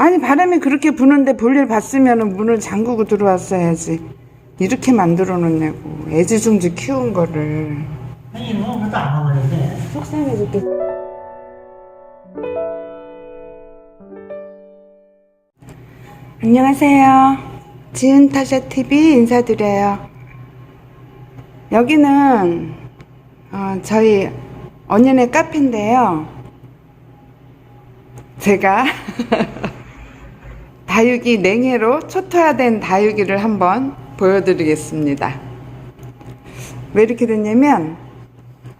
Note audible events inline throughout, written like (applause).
아니 바람이 그렇게 부는데 볼일 봤으면 문을 잠그고 들어왔어야지. 이렇게 만들어 놓냐고. 애지중지 키운 거를. 아니 뭐 그것도 안 가버렸네. 속상해 죽겠 안녕하세요. 지은타샤 TV 인사드려요. 여기는 어, 저희 언니네 카페인데요. 제가 (laughs) 다육이 냉해로 초토화된 다육이를 한번 보여드리겠습니다. 왜 이렇게 됐냐면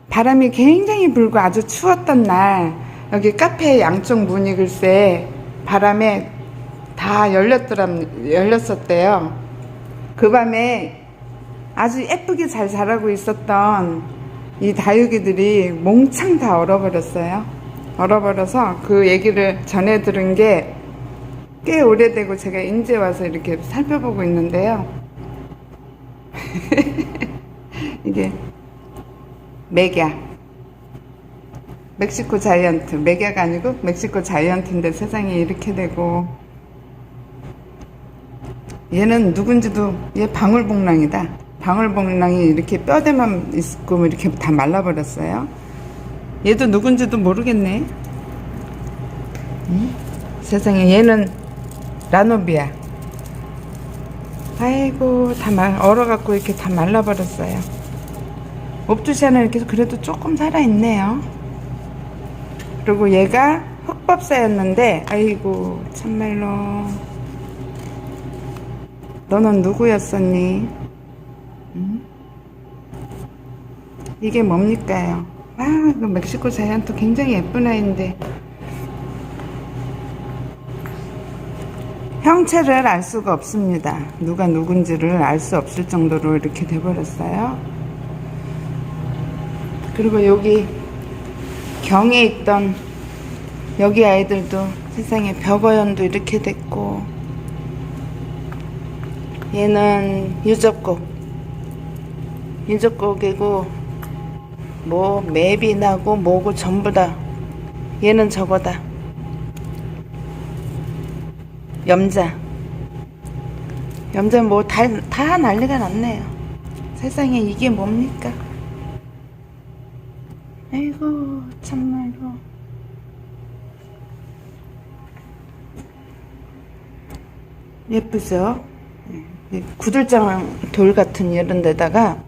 바람이 굉장히 불고 아주 추웠던 날 여기 카페 양쪽 문이 글쎄 바람에 다 열렸더라 열렸었대요. 그 밤에 아주 예쁘게 잘 자라고 있었던 이 다육이들이 몽창 다 얼어버렸어요. 얼어버려서 그 얘기를 전해 들은 게 꽤 오래되고 제가 인제 와서 이렇게 살펴보고 있는데요. (laughs) 이게 맥야. 멕시코 자이언트. 맥야가 아니고 멕시코 자이언트인데 세상에 이렇게 되고. 얘는 누군지도 얘 방울복랑이다. 방울복랑이 이렇게 뼈대만 있고 이렇게 다 말라버렸어요. 얘도 누군지도 모르겠네. 응? 세상에 얘는 라노비아. 아이고 다 말, 얼어갖고 이렇게 다 말라버렸어요. 옵투시아는 이렇게 그래도 조금 살아있네요. 그리고 얘가 흑법사였는데, 아이고, 참말로. 너는 누구였었니? 응? 이게 뭡니까요? 아, 그 멕시코 자이언트 굉장히 예쁜 아이인데. 형체를 알 수가 없습니다. 누가 누군지를 알 수 없을 정도로 이렇게 돼버렸어요. 그리고 여기 경에 있던 여기 아이들도 세상에 벽어연도 이렇게 됐고 얘는 유적곡 유적곡이고 뭐 맵이 나고 뭐고 전부 다 얘는 저거다 염자 염자 뭐다 다 난리가 났네요 세상에 이게 뭡니까 아이고 참말로 예쁘죠? 이 구들장 돌 같은 이런 데다가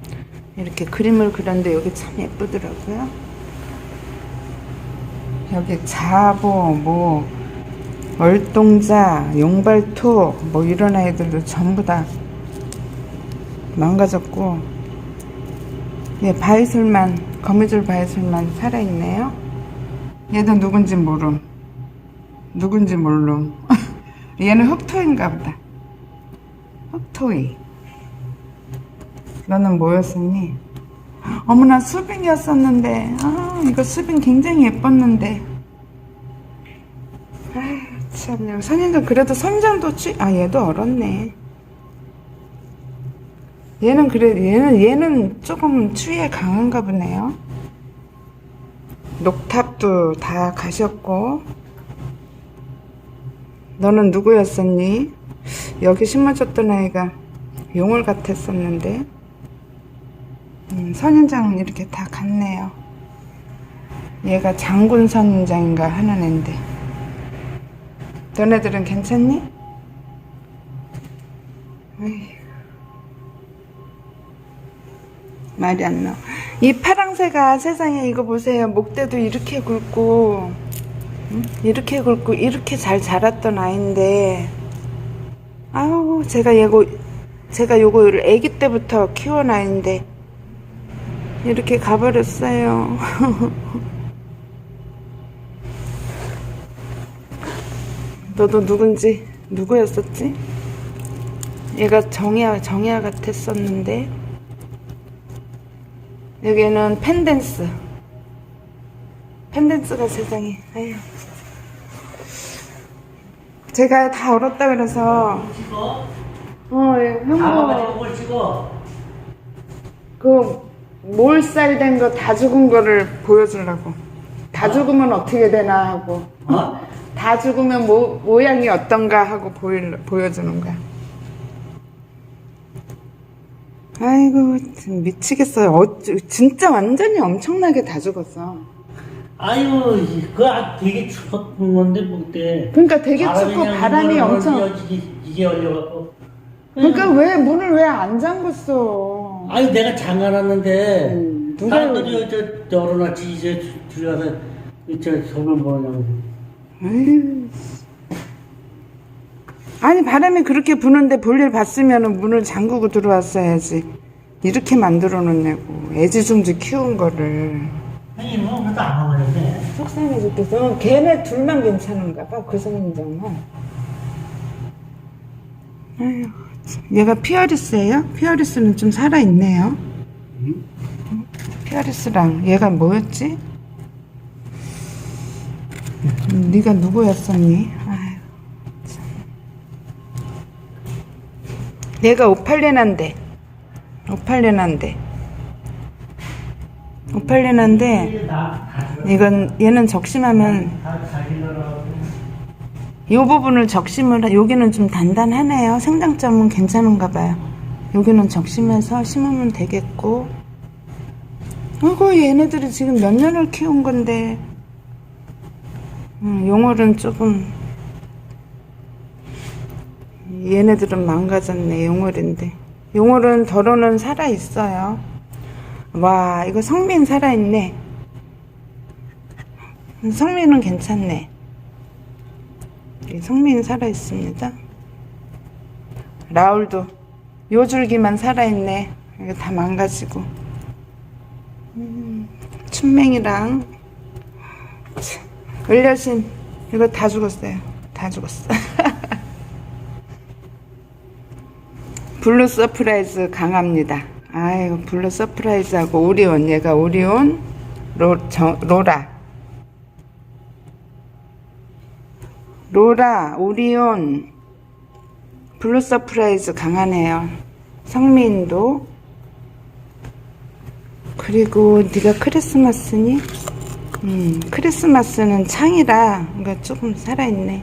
이렇게 그림을 그렸는데 여기 참 예쁘더라고요. 여기 자보, 뭐, 얼동자, 용발토, 뭐 이런 아이들도 전부 다 망가졌고, 예, 바이솔만, 거미줄 바이솔만 살아있네요. 얘도 누군지 모름. 누군지 모름. (laughs) 얘는 흑토인가 보다. 흑토이. 너는 뭐였었니? 어머나 수빈이었었는데 아 이거 수빈 굉장히 예뻤는데 아 참요 선인장 그래도 선인장도 취... 아 얘도 얼었네 얘는 그래 얘는 얘는 조금 추위에 강한가 보네요 녹탑도 다 가셨고 너는 누구였었니? 여기 심어줬던 아이가 용을 같았었는데 음, 선인장은 이렇게 다 갔네요. 얘가 장군 선인장인가 하는 앤데. 너네들은 괜찮니? 말이 안 나. 이 파랑새가 세상에 이거 보세요. 목대도 이렇게 굵고, 응? 이렇게 굵고, 이렇게 잘 자랐던 아이인데, 아우, 제가 얘고, 제가 요거를 아기 때부터 키운 아이인데, 이렇게 가버렸어요. (laughs) 너도 누군지 누구였었지? 얘가 정야 정야 같았었는데 여기는 펜댄스 펜댄스가 세상에 아휴 제가 다 얼었다 그래서 찍어. 어 예, 형부 저걸 찍어. 그 몰살 된 거 다 죽은 거를 보여주려고 다 죽으면 어떻게 되나 하고 어? 다 죽으면 모, 모양이 어떤가 하고 보일, 보여주는 거야. 아이고, 참 미치겠어요. 어, 진짜 완전히 엄청나게 다 죽었어. 아유, 그거 아- 되게 추웠던 건데, 뭐, 그때. 그러니까 되게 춥고 바람이 엄청. 이게, 이게 열려갖고. 그러니까 왜 문을 왜 안 잠궜어? 아유, 내가 장가놨는데, 음, 누가 사람들이 저, 열어놨지, 이제 들어가서, 저, 소변 보냐고. 아유. 아니 바람이 그렇게 부는데 볼일 봤으면 문을 잠그고 들어왔어야지. 이렇게 만들어 놓냐고 애지중지 키운 거를. 아니, 뭐, 그것도 안 먹었는데. 속상해 죽겠어. 걔네 둘만 괜찮은가 봐. 그 성인정은. 아유, 참. 얘가 피어리스예요? 피어리스는 좀 살아있네요. 피어리스랑 얘가 뭐였지? 음, 네가 누구였었니? 아유, 참. 얘가 나, 다 죽어. 이건 얘는 적심하면. 이 부분을 적심을 하- 여기는 좀 단단하네요. 생장점은 괜찮은가 봐요. 여기는 적심해서 심으면 되겠고. 아이고 얘네들이 지금 몇 년을 키운 건데. 음, 용월은 조금 얘네들은 망가졌네 용월인데. 용월은 덜어는 살아 있어요. 와 이거 성민 살아 있네. 성민은 괜찮네. 이 성민 살아있습니다. 라울도 요 줄기만 살아있네. 이거 다 망가지고. 음, 춘맹이랑 참, 을려신 이거 다 죽었어요. 다 죽었어. (laughs) 블루 서프라이즈 강합니다. 아이고 블루 서프라이즈하고 오리온 얘가 오리온 로, 저, 로라 로라, 오리온, 블루 서프라이즈 강하네요. 성민도. 그리고 네가 크리스마스니? 음, 크리스마스는 창이라 그러니까 조금 살아있네.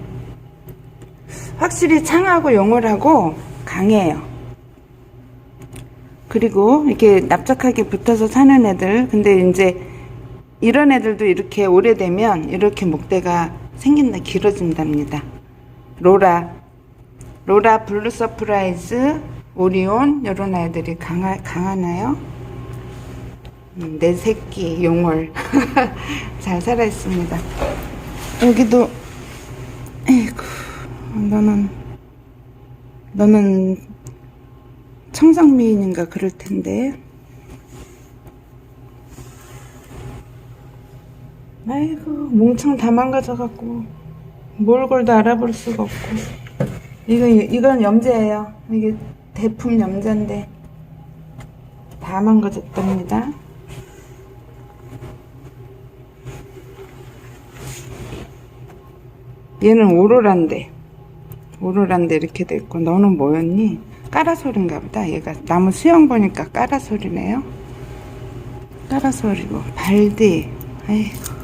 확실히 창하고 용월하고 강해요. 그리고 이렇게 납작하게 붙어서 사는 애들, 근데 이제 이런 애들도 이렇게 오래되면 이렇게 목대가 생긴다, 길어진답니다. 로라, 로라 블루 서프라이즈, 오리온, 이런 아이들이 강하, 강하나요? 음, 내 새끼, 용월. (laughs) 잘 살아있습니다. 여기도, 에이구, 너는, 너는 청성미인인가 그럴 텐데. 아이고 몽창 다 망가져갖고 몰골도 알아볼 수가 없고 이거 이건 염제예요 이게 대품 염제인데 다 망가졌답니다 얘는 오로라인데. 오로라인데 이렇게 됐고 너는 뭐였니? 까라솔인가 보다 얘가. 나무 수영 보니까 까라솔이네요. 까라솔이고 발디. 아이고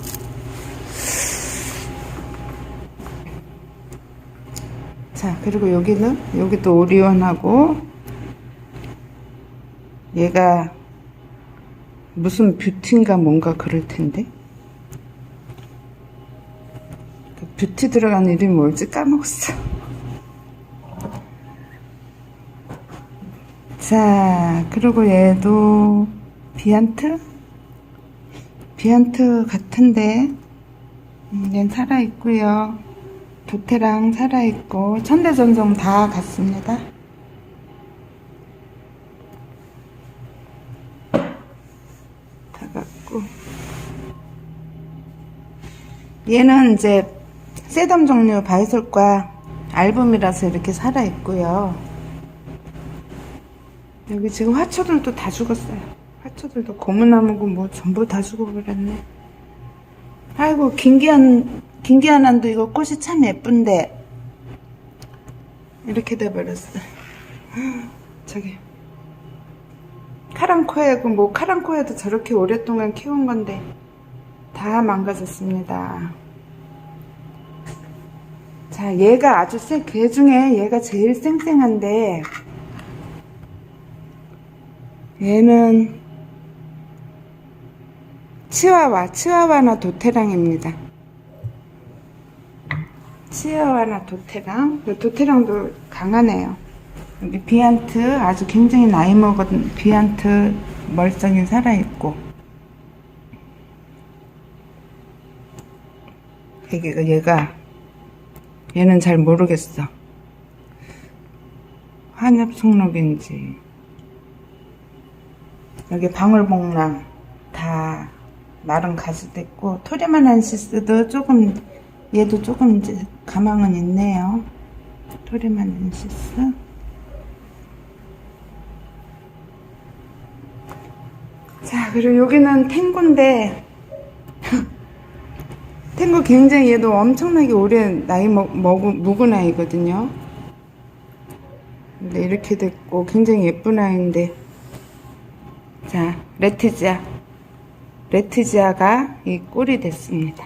자, 그리고 여기는, 여기도 오리온하고, 얘가 무슨 뷰티인가 뭔가 그럴 텐데. 뷰티 들어간 이름이 뭐지? 까먹었어. 자, 그리고 얘도 비안트? 비안트 같은데, 음, 얘는 살아있고요 도태랑 살아있고 천대전송 다 갔습니다. 다 갔고 얘는 이제 세덤 종류 바이솔과 앨범이라서 이렇게 살아있고요. 여기 지금 화초들도 다 죽었어요. 화초들도 고무나무고 뭐 전부 다 죽어버렸네. 아이고 김기한 김기한한도 이거 꽃이 참 예쁜데 이렇게 돼버렸어. (laughs) 저기 카랑코에고 뭐 카랑코에도 저렇게 오랫동안 키운 건데 다 망가졌습니다. 자, 얘가 아주 세, 개 중에 얘가 제일 쌩쌩한데, 얘는 치와와, 치와와나 도테랑입니다. 치와와나 도테랑. 그 도테랑도 강하네요. 여기 비안트, 아주 굉장히 나이 먹은 비안트 멀쩡히 살아있고, 얘가, 얘는 잘 모르겠어. 환엽 송록인지 여기 방울복랑 다 마른 가지됐고 토리만한시스도 조금 얘도 조금 이제 가망은 있네요. 토리만한시스 자 그리고 여기는 탱고인데 탱고 굉장히 얘도 엄청나게 오래 나이 먹, 먹은, 묵은 아이거든요. 근데 이렇게 됐고 굉장히 예쁜 아이인데 자 레티지아 레티지아가 이 꼴이 됐습니다.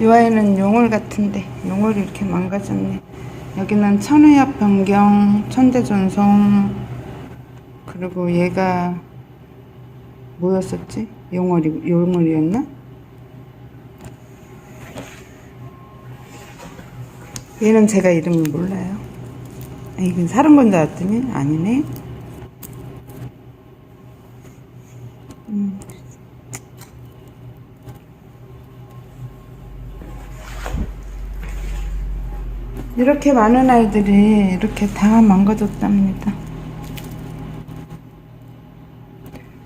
이 아이는 용월 같은데 용월이 이렇게 망가졌네. 여기는 천의합 변경, 천대전송, 그리고 얘가 뭐였었지? 용월이 용월이었나? 얘는 제가 이름을 몰라요. 아, 이건 사는 건 줄 알았더니 아니네. 음. 이렇게 많은 아이들이 이렇게 다 망가졌답니다.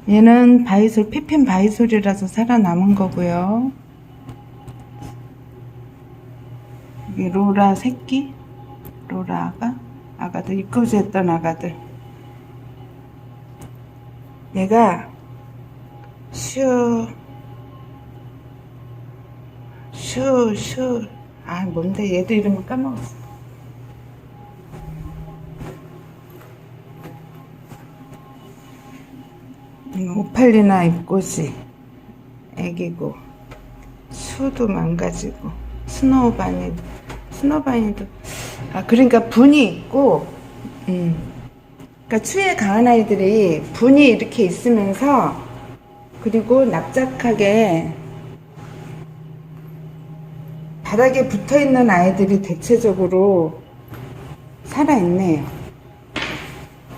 얘는 바이솔, 피핀 바이솔이라서 살아남은 거고요. 여기 로라 새끼, 로라 아가, 아가들, 입구지했던 아가들. 얘가 슈, 슈, 슈. 아, 뭔데? 얘도 이름을 까먹었어. 오팔리나 입꽃이 애기고 수도 망가지고 스노우바니 스노우바니도 아 그러니까 분이 있고 음 그러니까 추위에 강한 아이들이 분이 이렇게 있으면서 그리고 납작하게 바닥에 붙어 있는 아이들이 대체적으로 살아있네요.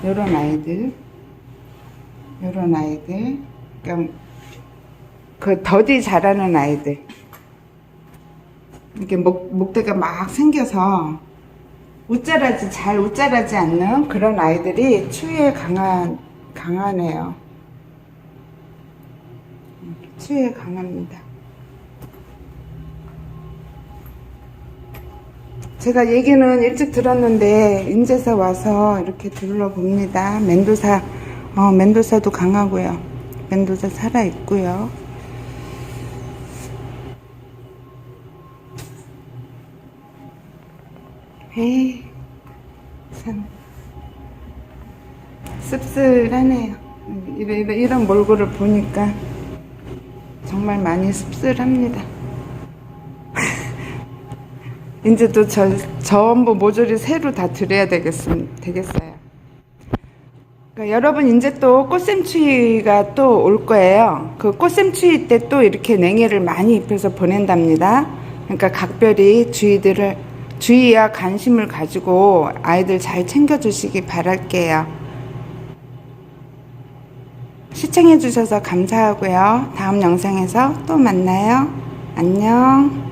요런 아이들. 요런 아이들. 그러니까 그 더디 자라는 아이들. 이렇게 목, 목대가 막 생겨서 웃자라지, 잘 웃자라지 않는 그런 아이들이 추위에 강한, 강하네요. 추위에 강합니다. 제가 얘기는 일찍 들었는데 인제서 와서 이렇게 둘러봅니다. 멘도사, 어, 멘도사도 강하고요. 멘도사 살아 있고요. 에이, 참 씁쓸하네요. 이런, 이런, 이런 몰골을 보니까 정말 많이 씁쓸합니다. (laughs) 이제 또 저, 전부 모조리 새로 다 드려야 되겠음, 되겠어요. 여러분 이제 또 꽃샘추위가 또 올 거예요. 그 꽃샘추위 때 또 이렇게 냉해를 많이 입혀서 보낸답니다. 그러니까 각별히 주의들을 주의와 관심을 가지고 아이들 잘 챙겨주시기 바랄게요. 시청해주셔서 감사하고요. 다음 영상에서 또 만나요. 안녕.